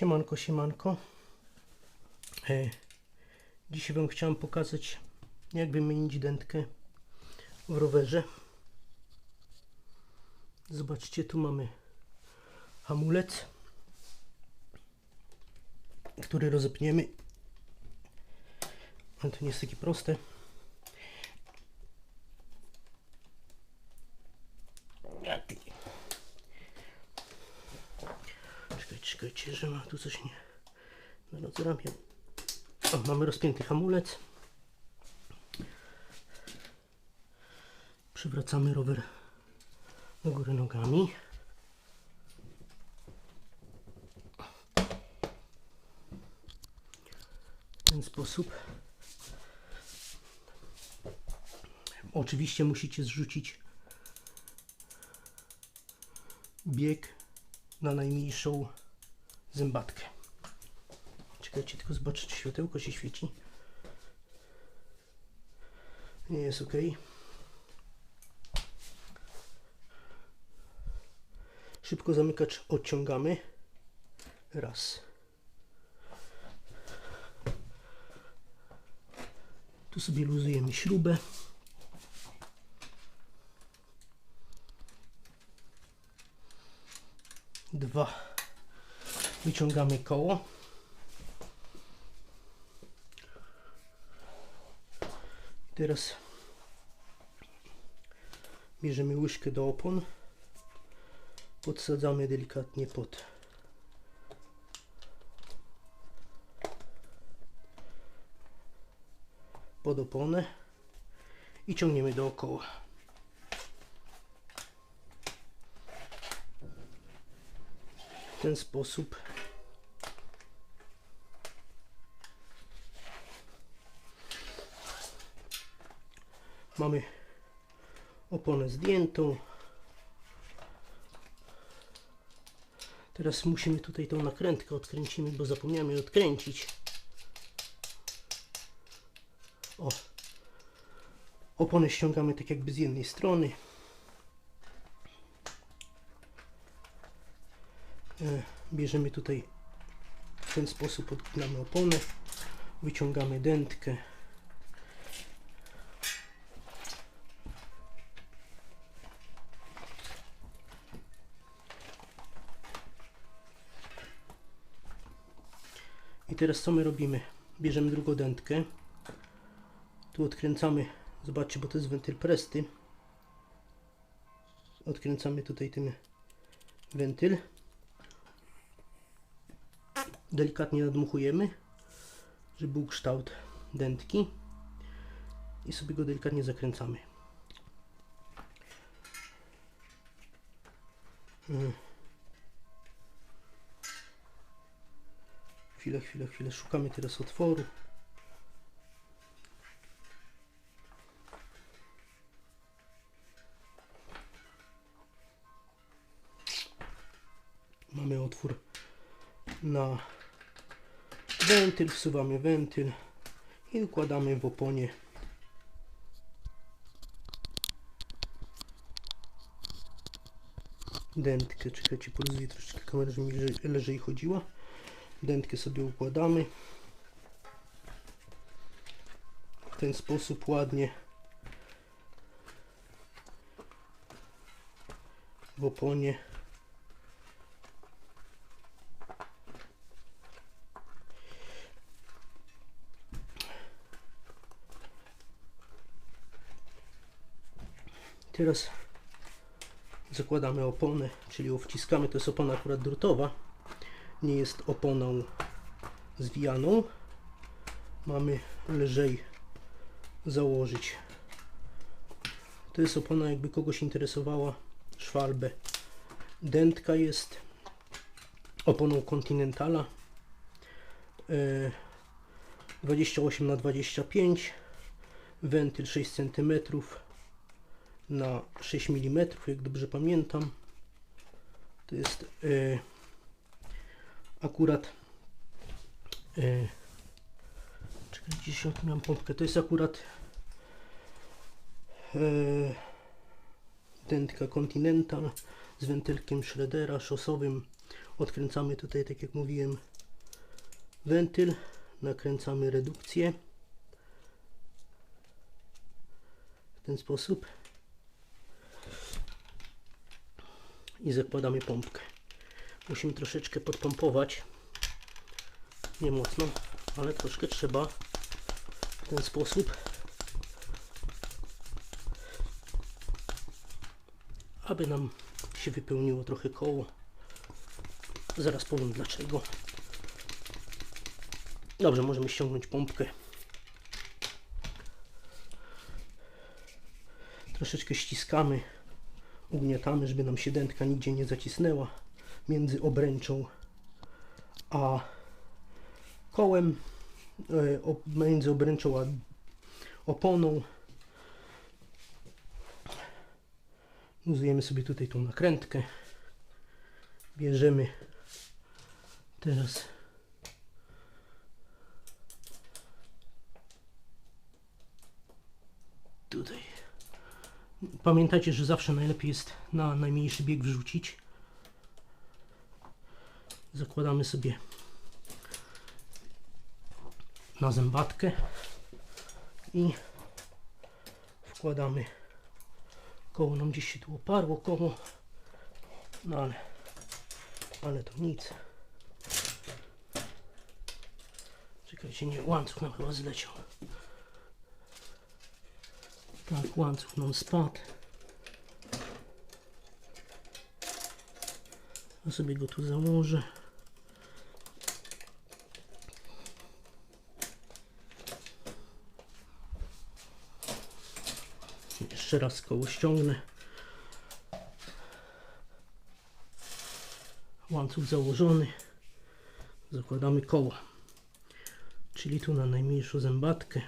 Siemanko, siemanko. E, dzisiaj Wam chciałem pokazać, jak wymienić dętkę w rowerze. Zobaczcie, tu mamy hamulec, który rozepniemy. Ale to nie jest takie proste. Że ma tu coś nie... No rozrabiam. O, mamy rozpięty hamulec. Przywracamy rower do góry nogami. W ten sposób. Oczywiście musicie zrzucić bieg na najmniejszą zębatkę. Czekajcie, tylko zobaczę, czy światełko się świeci. Nie jest ok. Szybko zamykacz odciągamy. Raz. Tu sobie luzujemy śrubę. Dwa. Wyciągamy koło. Teraz bierzemy łyżkę do opon. Podsadzamy delikatnie pod pod oponę i ciągniemy dookoła. W ten sposób mamy oponę zdjętą. Teraz musimy tutaj tą nakrętkę odkręcimy, bo zapomniałem odkręcić. O. Oponę ściągamy tak jakby z jednej strony. E, Bierzemy tutaj w ten sposób odpinamy oponę, wyciągamy dętkę. Teraz co my robimy? Bierzemy drugą dętkę. Tu odkręcamy, zobaczcie, bo to jest wentyl presty. Odkręcamy tutaj ten wentyl. Delikatnie nadmuchujemy, żeby był kształt dętki. I sobie go delikatnie zakręcamy. Mm. Chwilę, chwilę, chwilę. Szukamy teraz otworu. Mamy otwór na wentyl. Wsuwamy wentyl i układamy w oponie. Dętkę. Czekajcie, poluzuję troszeczkę kamerę, żeby mi lżej- chodziła dętkę sobie układamy. W ten sposób ładnie. W oponie teraz zakładamy oponę czyli wciskamy to jest opona akurat drutowa nie jest oponą zwijaną. Mamy lżej założyć. To jest opona, jakby kogoś interesowała, szwalbę. Dętka jest oponą Continentala. E, 28 na 25 wentyl 6 cm na 6 mm, jak dobrze pamiętam. To jest e, akurat yy, czekaj, gdzieś miałem pompkę, to jest akurat yy, dętka Continental z wentylkiem Schroedera szosowym. Odkręcamy tutaj, tak jak mówiłem, wentyl, nakręcamy redukcję. W ten sposób. I zakładamy pompkę. Musimy troszeczkę podpompować, nie mocno, ale troszkę trzeba w ten sposób, aby nam się wypełniło trochę koło. Zaraz powiem dlaczego. Dobrze, możemy ściągnąć pompkę. Troszeczkę ściskamy, ugniatamy, żeby nam się dętka nigdzie nie zacisnęła między obręczą a kołem, e, między obręczą a oponą. Luzujemy sobie tutaj tą nakrętkę. Bierzemy teraz tutaj. Pamiętajcie, że zawsze najlepiej jest na najmniejszy bieg wrzucić. Zakładamy sobie na zębatkę i wkładamy koło nam gdzieś się tu oparło koło no ale ale to nic. Czekajcie nie łańcuch nam chyba zleciał. Tak łańcuch nam spadł. Ja sobie go tu założę Jeszcze raz koło ściągnę. Łańcuch założony. Zakładamy koło. Czyli tu na najmniejszą zębatkę.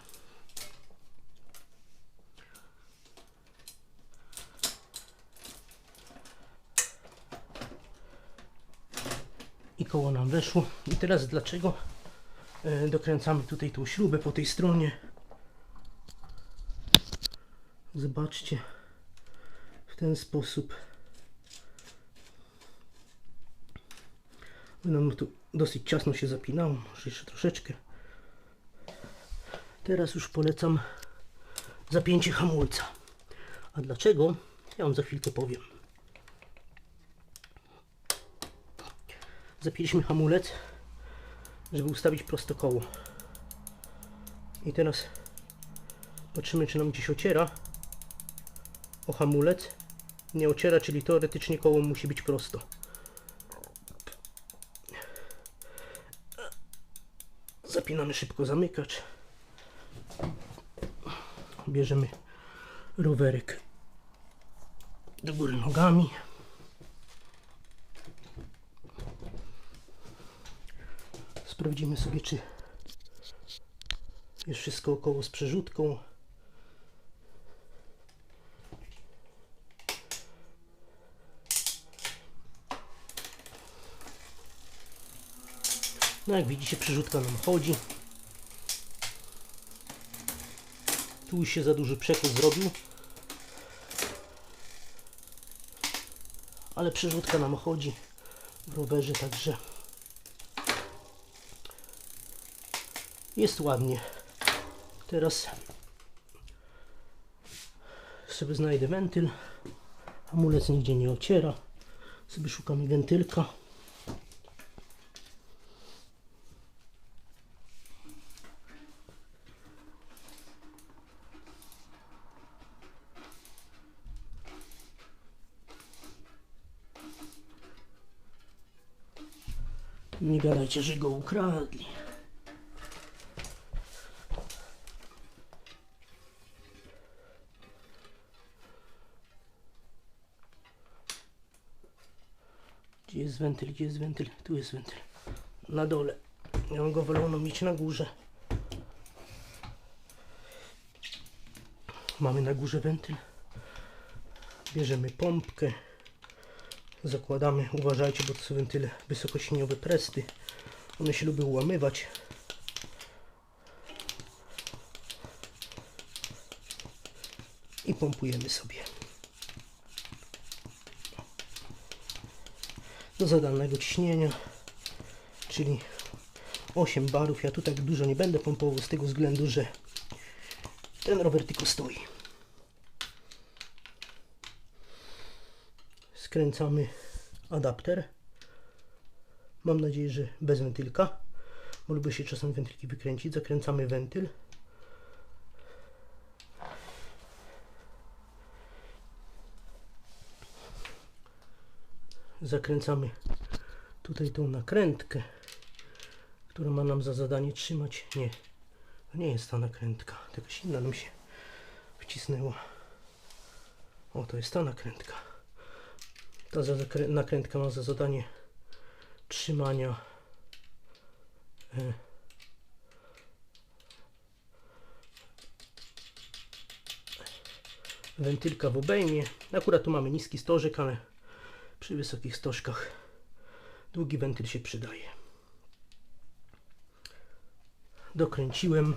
I koło nam weszło. I teraz dlaczego e, dokręcamy tutaj tą śrubę po tej stronie? Zobaczcie, w ten sposób nam tu dosyć ciasno się zapinało, może jeszcze troszeczkę. Teraz już polecam zapięcie hamulca. A dlaczego? Ja Wam za chwilkę powiem. Zapięliśmy hamulec, żeby ustawić prosto koło. I teraz patrzymy, czy nam gdzieś ociera o hamulec. Nie ociera, czyli teoretycznie koło musi być prosto. Zapinamy szybko zamykacz. Bierzemy rowerek do góry nogami. Sprawdzimy sobie, czy jest wszystko około z przerzutką. No jak widzicie przerzutka nam chodzi. Tu się za duży przekór zrobił. Ale przerzutka nam chodzi w rowerze, także jest ładnie. Teraz sobie znajdę wentyl. Hamulec nigdzie nie ociera. Sobie szukamy wentylka. Nie gadajcie, że go ukradli. Gdzie jest wentyl? Gdzie jest wentyl? Tu jest wentyl. Na dole. Ja go wolno mieć na górze. Mamy na górze wentyl. Bierzemy pompkę. Zakładamy. Uważajcie, bo to są wentyle wysokośnieniowe presty. One się lubią łamywać. I pompujemy sobie. do zadalnego ciśnienia, czyli 8 barów. Ja tu tak dużo nie będę pompował z tego względu, że ten rower tylko stoi. Skręcamy adapter. Mam nadzieję, że bez wentylka, lubię się czasem wentylki wykręcić. Zakręcamy wentyl. Zakręcamy tutaj tą nakrętkę, która ma nam za zadanie trzymać. Nie, to nie jest ta nakrętka, jakaś inna nam się wcisnęła. O, to jest ta nakrętka. Ta nakrętka ma za zadanie trzymania e, wentylka w obejmie. Akurat tu mamy niski stożek, ale przy wysokich stożkach długi wentyl się przydaje. Dokręciłem.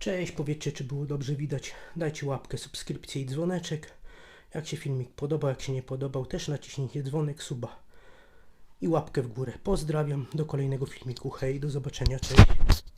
Cześć, powiedzcie czy było dobrze widać. Dajcie łapkę, subskrypcję i dzwoneczek. Jak się filmik podoba, jak się nie podobał, też naciśnijcie dzwonek, suba i łapkę w górę. Pozdrawiam, do kolejnego filmiku. Hej, do zobaczenia, cześć.